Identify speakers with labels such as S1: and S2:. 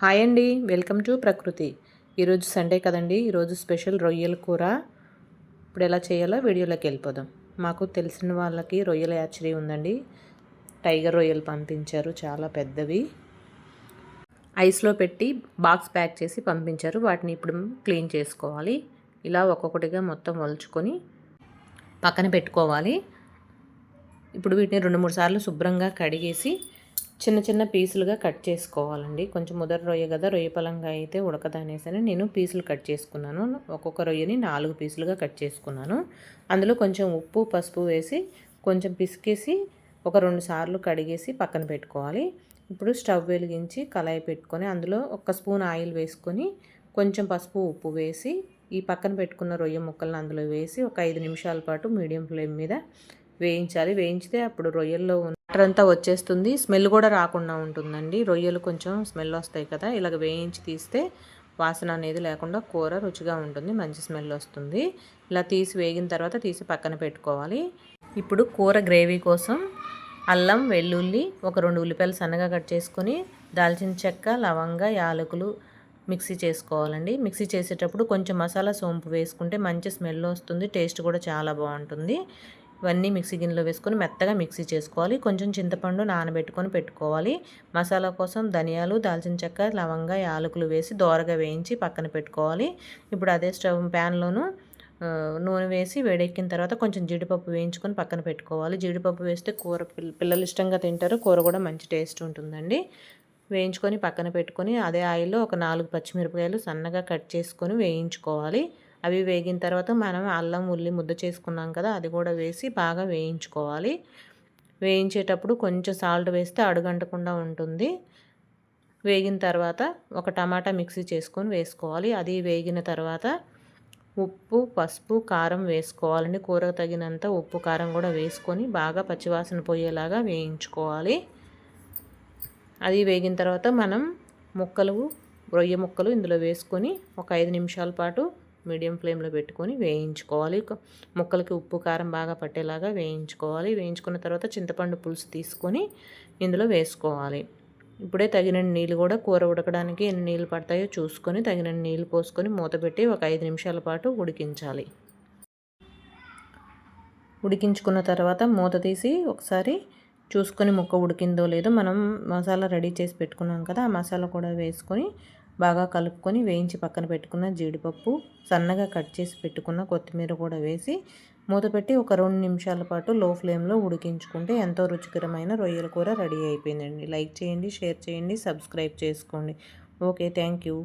S1: Hi అండి. Welcome to ప్రకృతి. ఈరోజు సండే కదండి. ఈరోజు స్పెషల్ రొయ్యల కూర. ఇప్పుడు ఎలా చేయాలో వీడియోలోకి వెళ్ళిపోదాం. మాకు తెలిసిన వాళ్ళకి రొయ్యల యాచరీ ఉందండి. టైగర్ రొయ్యలు పంపించారు. చాలా పెద్దవి. ఐస్లో పెట్టి బాక్స్ ప్యాక్ చేసి పంపించారు. వాటిని ఇప్పుడు క్లీన్ చేసుకోవాలి. ఇలా ఒక్కొక్కటిగా మొత్తం వలుచుకొని పక్కన పెట్టుకోవాలి. ఇప్పుడు వీటిని రెండు మూడు సార్లు శుభ్రంగా కడిగేసి చిన్న చిన్న పీసులుగా కట్ చేసుకోవాలండి. కొంచెం ముదర రొయ్య కదా రొయ్య పలంగా అయితే ఉడకదనేసని నేను పీసులు కట్ చేసుకున్నాను. ఒక్కొక్క రొయ్యని నాలుగు పీసులుగా కట్ చేసుకున్నాను. అందులో కొంచెం ఉప్పు పసుపు వేసి కొంచెం పిసికేసి ఒక రెండు సార్లు కడిగేసి పక్కన పెట్టుకోవాలి. ఇప్పుడు స్టవ్ వెలిగించి కళాయి పెట్టుకొని అందులో ఒక స్పూన్ ఆయిల్ వేసుకొని కొంచెం పసుపు ఉప్పు వేసి ఈ పక్కన పెట్టుకున్న రొయ్య ముక్కలను అందులో వేసి ఒక ఐదు నిమిషాల పాటు మీడియం ఫ్లేమ్ మీద వేయించాలి. వేయించితే అప్పుడు రొయ్యల్లో వాటర్ అంతా వచ్చేస్తుంది. స్మెల్ కూడా రాకుండా ఉంటుందండి. రొయ్యలు కొంచెం స్మెల్ వస్తాయి కదా ఇలాగ వేయించి తీస్తే వాసన అనేది లేకుండా కూర రుచిగా ఉంటుంది మంచి స్మెల్ వస్తుంది. ఇలా తీసి వేగిన తర్వాత తీసి పక్కన పెట్టుకోవాలి. ఇప్పుడు కూర గ్రేవీ కోసం అల్లం వెల్లుల్లి ఒక రెండు ఉల్లిపాయలు సన్నగా కట్ చేసుకొని దాల్చిన చెక్క లవంగ యాలకులు మిక్సీ చేసుకోవాలండి. మిక్సీ చేసేటప్పుడు కొంచెం మసాలా సోంపు వేసుకుంటే మంచి స్మెల్ వస్తుంది టేస్ట్ కూడా చాలా బాగుంటుంది. ఇవన్నీ మిక్సీ గిన్నెలో వేసుకొని మెత్తగా మిక్సీ చేసుకోవాలి. కొంచెం చింతపండు నానబెట్టుకొని పెట్టుకోవాలి. మసాలా కోసం ధనియాలు దాల్చిన చెక్క లవంగ యాలకులు వేసి దోరగా వేయించి పక్కన పెట్టుకోవాలి. ఇప్పుడు అదే స్టవ్ ప్యాన్లోను నూనె వేసి వేడెక్కిన తర్వాత కొంచెం జీడిపప్పు వేయించుకొని పక్కన పెట్టుకోవాలి. జీడిపప్పు వేస్తే కూర పిల్లలు ఇష్టంగా తింటారు. కూర కూడా మంచి టేస్ట్ ఉంటుందండి. వేయించుకొని పక్కన పెట్టుకొని అదే ఆయిల్లో ఒక నాలుగు పచ్చిమిరపకాయలు సన్నగా కట్ చేసుకొని వేయించుకోవాలి. అవి వేగిన తర్వాత మనం అల్లం ఉల్లి ముద్ద చేసుకున్నాం కదా అది కూడా వేసి బాగా వేయించుకోవాలి. వేయించేటప్పుడు కొంచెం సాల్ట్ వేస్తే అడుగంటకుండా ఉంటుంది. వేగిన తర్వాత ఒక టమాటా మిక్సీ చేసుకొని వేసుకోవాలి. అది వేగిన తర్వాత ఉప్పు పసుపు కారం వేసుకోవాలండి. కూరకు తగినంత ఉప్పు కారం కూడా వేసుకొని బాగా పచ్చివాసన పోయేలాగా వేయించుకోవాలి. అది వేగిన తర్వాత మనం ముక్కలు రొయ్య ముక్కలు ఇందులో వేసుకొని ఒక ఐదు నిమిషాల పాటు మీడియం ఫ్లేమ్లో పెట్టుకొని వేయించుకోవాలి. ముక్కలకి ఉప్పు కారం బాగా పట్టేలాగా వేయించుకోవాలి. వేయించుకున్న తర్వాత చింతపండు పులుసు తీసుకొని ఇందులో వేసుకోవాలి. ఇప్పుడే తగినన్ని నీళ్ళు కూడా కూర ఉడకడానికి ఎన్ని నీళ్ళు పడతాయో చూసుకొని తగినన్ని నీళ్ళు పోసుకొని మూత పెట్టి ఒక ఐదు నిమిషాల పాటు ఉడికించాలి. ఉడికించుకున్న తర్వాత మూత తీసి ఒకసారి చూసుకొని ముక్క ఉడికిందో లేదో మనం మసాలా రెడీ చేసి పెట్టుకున్నాం కదా ఆ మసాలా కూడా వేసుకొని బాగా కలుపుకొని వేయించి పక్కన పెట్టుకున్న జీడిపప్పు సన్నగా కట్ చేసి పెట్టుకున్న కొత్తిమీర కూడా వేసి మూత పెట్టి ఒక రెండు నిమిషాల పాటు లో ఫ్లేమ్లో ఉడికించుకుంటే ఎంతో రుచికరమైన రొయ్యల కూర రెడీ అయిపోయిందండి. లైక్ చేయండి షేర్ చేయండి సబ్స్క్రైబ్ చేసుకోండి. Okay thank you.